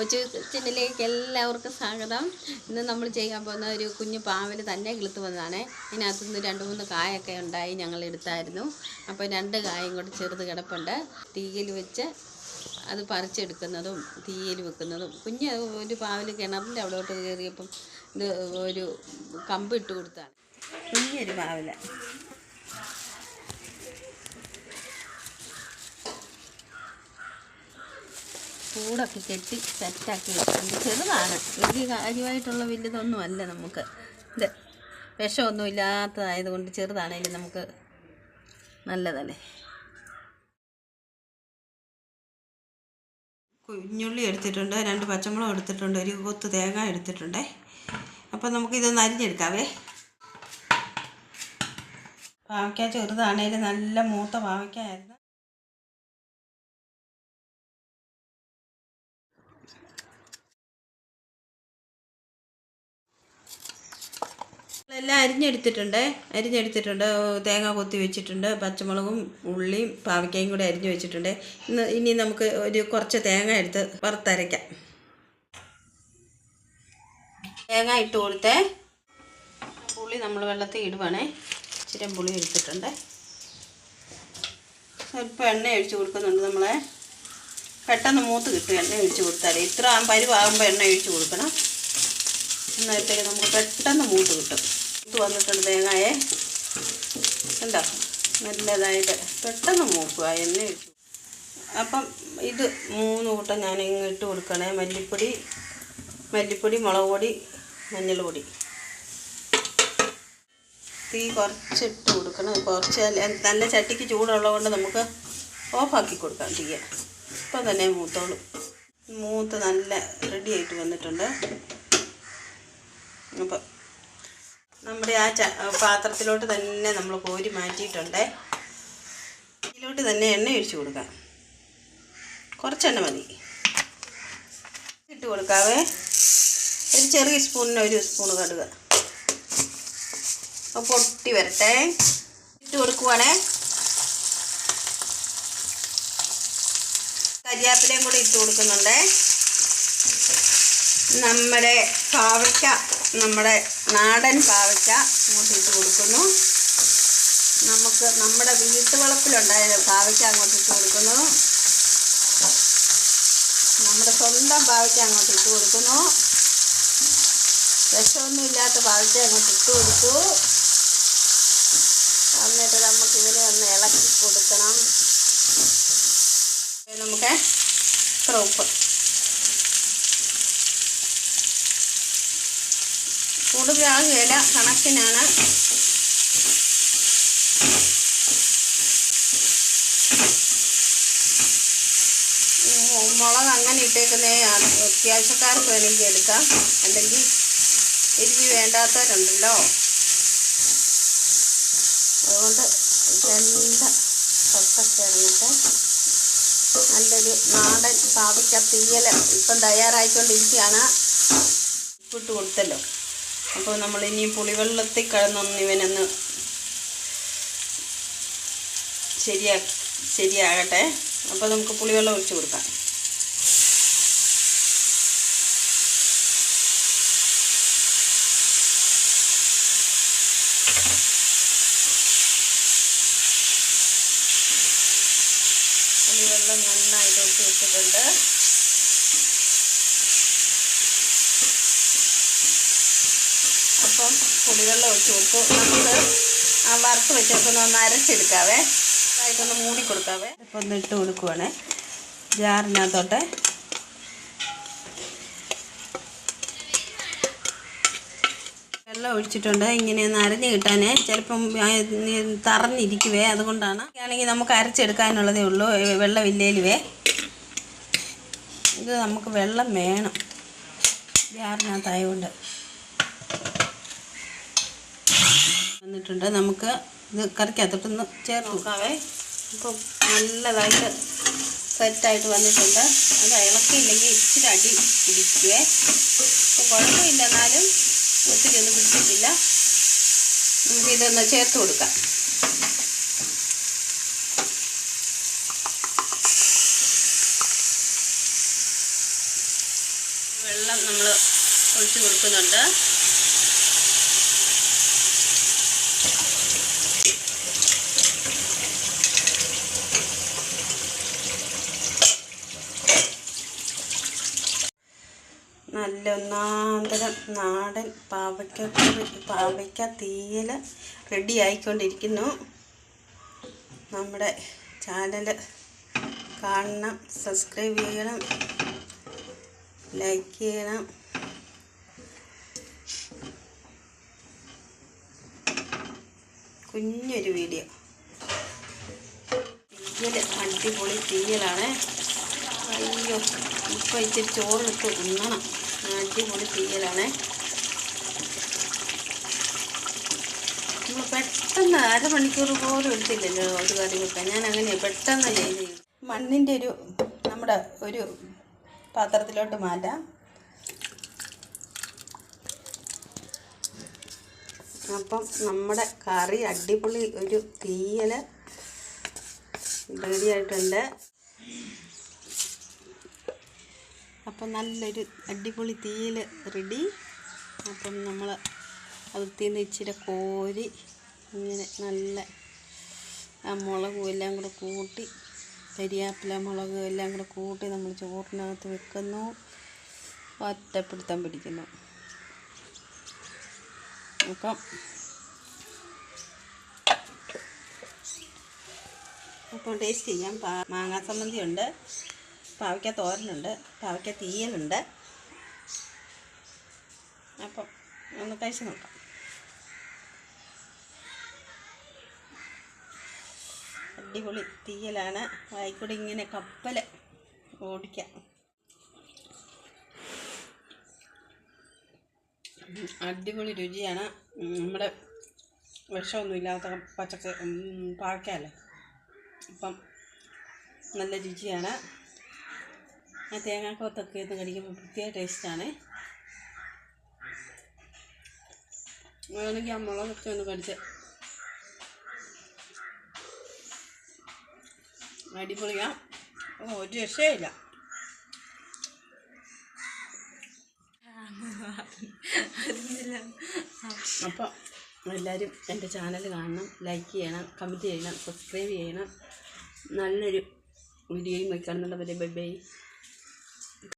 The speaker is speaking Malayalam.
കൊച്ചു കിച്ചണിലേക്ക് എല്ലാവർക്കും സ്വാഗതം. ഇന്ന് നമ്മൾ ചെയ്യാൻ പോകുന്ന ഒരു കുഞ്ഞു പാവൽ തന്നെ കിളുത്ത് വന്നതാണ്. ഇതിനകത്തു നിന്ന് രണ്ട് മൂന്ന് കായൊക്കെ ഉണ്ടായി ഞങ്ങൾ എടുത്തായിരുന്നു. അപ്പോൾ രണ്ട് കായും കൂടെ ചെറുത് കിടപ്പുണ്ട്. തീയിൽ വെച്ച് അത് പറിച്ചെടുക്കുന്നതും തീയിൽ വെക്കുന്നതും. കുഞ്ഞ് ഒരു പാവൽ കിണറിന്റെ അവിടോട്ട് കയറിയപ്പം ഇത് ഒരു കമ്പ് ഇട്ട് കൊടുത്താണ്. കുഞ്ഞൊരു പാവല കൂടൊക്കെ കെട്ടി സെറ്റാക്കി വെച്ചിട്ടുണ്ട്. ചെറുതാണ്. വലിയ കാര്യമായിട്ടുള്ള വലിയതൊന്നും അല്ല നമുക്ക്. ഇത് വിഷമൊന്നും ഇല്ലാത്തതായതുകൊണ്ട് ചെറുതാണെങ്കിലും നമുക്ക് നല്ലതല്ലേ? കുഞ്ഞുള്ളി എടുത്തിട്ടുണ്ട് രണ്ട് പച്ചമുളക് എടുത്തിട്ടുണ്ട് ഒരു കൊത്ത് തേങ്ങ എടുത്തിട്ടുണ്ട്. അപ്പം നമുക്കിതൊന്ന് അരിഞ്ഞെടുക്കാവേ. പാവയ്ക്ക ചെറുതാണേലും നല്ല മൂത്ത പാവയ്ക്കായിരുന്നു. എല്ലാം അരിഞ്ഞെടുത്തിട്ടുണ്ട്. അരിഞ്ഞെടുത്തിട്ടുണ്ട്. തേങ്ങ കൊത്തി വെച്ചിട്ടുണ്ട്. പച്ചമുളകും ഉള്ളിയും പാവയ്ക്കയും കൂടി അരിഞ്ഞു വെച്ചിട്ടുണ്ട്. ഇന്ന് ഇനി നമുക്ക് ഒരു കുറച്ച് തേങ്ങ എടുത്ത് വറുത്തരയ്ക്കാം. തേങ്ങ ഇട്ട് കൊടുത്തേ. പുളി നമ്മൾ വെള്ളത്തിൽ ഇടുവാണേ. ഇച്ചിരി പുളി എടുത്തിട്ടുണ്ട്. സ്വല്പം എണ്ണ ഒഴിച്ച് കൊടുക്കുന്നുണ്ട് നമ്മളെ. പെട്ടെന്ന് മൂത്ത് കിട്ടും. എണ്ണ ഒഴിച്ച് കൊടുത്താൽ ഇത്ര പരുവാകുമ്പോൾ എണ്ണ ഒഴിച്ച് കൊടുക്കണം. എന്നിട്ട് നമുക്ക് പെട്ടെന്ന് മൂത്ത് കിട്ടും. ഇത് വന്നിട്ടുണ്ട് തേങ്ങയെ. ഉണ്ടോ നല്ലതായിട്ട് പെട്ടെന്ന് മൂക്കുക എണ്ണ ഇട്ടു അപ്പം ഇത് മൂന്ന് കൂട്ടം ഞാൻ ഇട്ട് കൊടുക്കണേ. മല്ലിപ്പൊടി മല്ലിപ്പൊടി മുളക് പൊടി മഞ്ഞൾപൊടി തീ കുറച്ചിട്ട് കൊടുക്കണം. കുറച്ച് നല്ല ചട്ടിക്ക് ചൂടുള്ളത് കൊണ്ട് നമുക്ക് ഓഫാക്കി കൊടുക്കാം തീയ ഇപ്പം തന്നെ മൂത്തോളും. മൂത്ത് നല്ല റെഡി ആയിട്ട് വന്നിട്ടുണ്ട്. അപ്പം നമ്മുടെ ആ പാത്രത്തിലോട്ട് തന്നെ നമ്മൾ കോരി മാറ്റിയിട്ടുണ്ട്. ഇതിലോട്ട് തന്നെ എണ്ണ ഒഴിച്ചു കൊടുക്കാം. കുറച്ചെണ്ണ മതി. ഇട്ട് കൊടുക്കാവേ. ഒരു ചെറിയ സ്പൂണിന് ഒരു സ്പൂൺ കടുക. അപ്പോൾ പൊട്ടി വരട്ടെ. ഇട്ട് കൊടുക്കുവാണേ. കരിയാപ്പിലയും കൂടി ഇട്ട് കൊടുക്കുന്നുണ്ട്. നമ്മുടെ പാവയ്ക്ക നമ്മുടെ നാടൻ പാവയ്ക്ക അങ്ങോട്ട് ഇട്ട് കൊടുക്കുന്നു. നമുക്ക് നമ്മുടെ വീട്ടുവളപ്പിലുണ്ടായ പാവയ്ക്ക അങ്ങോട്ട് ഇട്ട് കൊടുക്കുന്നു. നമ്മുടെ സ്വന്തം പാവയ്ക്ക അങ്ങോട്ട് ഇട്ട് കൊടുക്കുന്നു. വിഷമൊന്നും ഇല്ലാത്ത പാവയ്ക്ക അങ്ങോട്ട് ഇട്ട് കൊടുത്തു. എന്നിട്ട് നമുക്ക് ഇതിനെ ഒന്ന് ഇളക്കി കൊടുക്കണം. നമുക്ക് ഇത്ര ഉപ്പ് വില കണക്കിനാണ്. മുളക് അങ്ങനെ ഇട്ടേക്കുന്നേ അത്യാവശ്യക്കാർക്ക് വേണമെങ്കിൽ എടുക്കാം. അല്ലെങ്കിൽ എനിക്ക് വേണ്ടാത്തവരുണ്ടല്ലോ. അതുകൊണ്ട് രണ്ട് പത്തൊക്കെ ഇറങ്ങിട്ട് നല്ലൊരു നാടൻ പാവയ്ക്ക തീയൽ ഇപ്പം തയ്യാറായിക്കൊണ്ടിരിക്കുകയാണ്. ഉപ്പിട്ട് കൊടുത്തല്ലോ. അപ്പോൾ നമ്മൾ ഇനി പുളിവെള്ളത്തിൽ കിടന്നൊന്ന് ഇവനൊന്ന് ശരിയാ ശരിയാകട്ടെ. അപ്പോൾ നമുക്ക് പുളിവെള്ളം ഒഴിച്ചു കൊടുക്കാം. പുളിവെള്ളം നന്നായിട്ട് ഒഴിച്ച് വെച്ചിട്ടുണ്ട് അപ്പം പുളിവെള്ളം ഒഴിച്ച് കൊടുത്തു. നമുക്ക് ആ വറുത്ത് വെച്ചേക്കുന്ന ഒന്ന് അരച്ചെടുക്കാവേ. ഇതായിട്ടൊന്ന് മൂടി കൊടുക്കാവേ. ഇപ്പോൾ ഒന്ന് ഇട്ട് കൊടുക്കുവാണേ. ജാറിനകത്തോട്ടെ. വെള്ളം ഒഴിച്ചിട്ടുണ്ട്. ഇങ്ങനെ ഒന്ന് അരഞ്ഞ് കിട്ടാനേ ചിലപ്പം തറഞ്ഞിരിക്കുവേ. അതുകൊണ്ടാണ്. ആണെങ്കിൽ നമുക്ക് അരച്ചെടുക്കാനുള്ളതേ ഉള്ളൂ. വെള്ളം ഇല്ലേലുവേ ഇത് നമുക്ക് വെള്ളം വേണം. ജാറിനകത്തായതുകൊണ്ട് വന്നിട്ടുണ്ട്. നമുക്ക് ഇത് കറിക്കകത്തോട്ടൊന്ന് ചേർത്ത് നോക്കാവേ. ഇപ്പം നല്ലതായിട്ട് സെറ്റായിട്ട് വന്നിട്ടുണ്ട്. അത് ഇളക്കിയില്ലെങ്കിൽ ഇച്ചിരി അടി പിടിക്കുവേ. ഇപ്പോൾ കുഴപ്പമില്ല. എന്നാലും ഒത്തിരി ഒന്നും പിടിച്ചിട്ടില്ല. നമുക്ക് ഇതൊന്ന് ചേർത്ത് കൊടുക്കാം. വെള്ളം നമ്മൾ ഒഴിച്ചു കൊടുക്കുന്നുണ്ട്. നല്ല ഒന്നാന്തരം നാടൻ പാവയ്ക്ക പാവയ്ക്ക തീയൽ റെഡി ആയിക്കൊണ്ടിരിക്കുന്നു. നമ്മുടെ ചാനൽ കാണണം സബ്സ്ക്രൈബ് ചെയ്യണം ലൈക്ക് ചെയ്യണം. കുഞ്ഞൊരു വീഡിയോ തീയൽ അടിപൊളി തീയലാണ്. അയ്യോ ഇപ്പം ഇച്ചിരി ചോറിലിട്ട് ഉണ്ണണം. അടിപൊളി തീയലാണ്. നമ്മൾ പെട്ടെന്ന് അരമണിക്കൂർ പോലും എടുത്തില്ലല്ലോ ഒരു കറി വെക്കാൻ. ഞാൻ അങ്ങനെ പെട്ടെന്ന് ചെയ്ത് മണ്ണിന്റെ ഒരു നമ്മുടെ ഒരു പാത്രത്തിലോട്ട് മാറ്റാം. അപ്പം നമ്മുടെ കറി അടിപൊളി ഒരു തീയൽ റെഡി ആയിട്ടുണ്ട്. അപ്പം നല്ലൊരു അടിപൊളി തീയിൽ റെഡി അപ്പം നമ്മൾ അതിൽ നിന്ന് ഇച്ചിരി കോരി ഇങ്ങനെ നല്ല ആ മുളകും എല്ലാം കൂടെ കൂട്ടി കരിയാപ്പില മുളക് എല്ലാം കൂടെ കൂട്ടി നമ്മൾ ചോറിനകത്ത് വെക്കുന്നു. ഒറ്റപ്പിടുത്തം പിടിക്കുന്നു. അപ്പം അപ്പം ടേസ്റ്റ് ചെയ്യാം. മാങ്ങാ സംബന്ധി ഉണ്ട് പാവയ്ക്ക തോരനുണ്ട് പാവയ്ക്ക തീയലുണ്ട്. അപ്പം ഒന്ന് കഴിച്ച് നോക്കാം. അടിപൊളി തീയലാണ്. വായിക്കൂടെ ഇങ്ങനെ കപ്പൽ ഓടിക്കാം. അടിപൊളി രുചിയാണ്. നമ്മുടെ വിഷമൊന്നുമില്ലാത്ത പച്ചക്ക പാവയ്ക്കല്ലേ അപ്പം നല്ല രുചിയാണ്. ആ തേങ്ങാക്കൊത്തൊക്കെ ഒന്ന് കടിക്കുമ്പോൾ പ്രത്യേക ടേസ്റ്റാണ്. വേണമെങ്കിൽ ആ മുളകൊക്കെ ഒന്ന് കടിച്ച് അടിപൊളിയാ. ഓ ഒരു രക്ഷയില്ല. അപ്പോൾ എല്ലാവരും എന്റെ ചാനൽ കാണണം ലൈക്ക് ചെയ്യണം കമന്റ് ചെയ്യണം സബ്സ്ക്രൈബ് ചെയ്യണം. നല്ലൊരു വീഡിയോയും കാണുന്നുണ്ട് ബൈ ബൈ.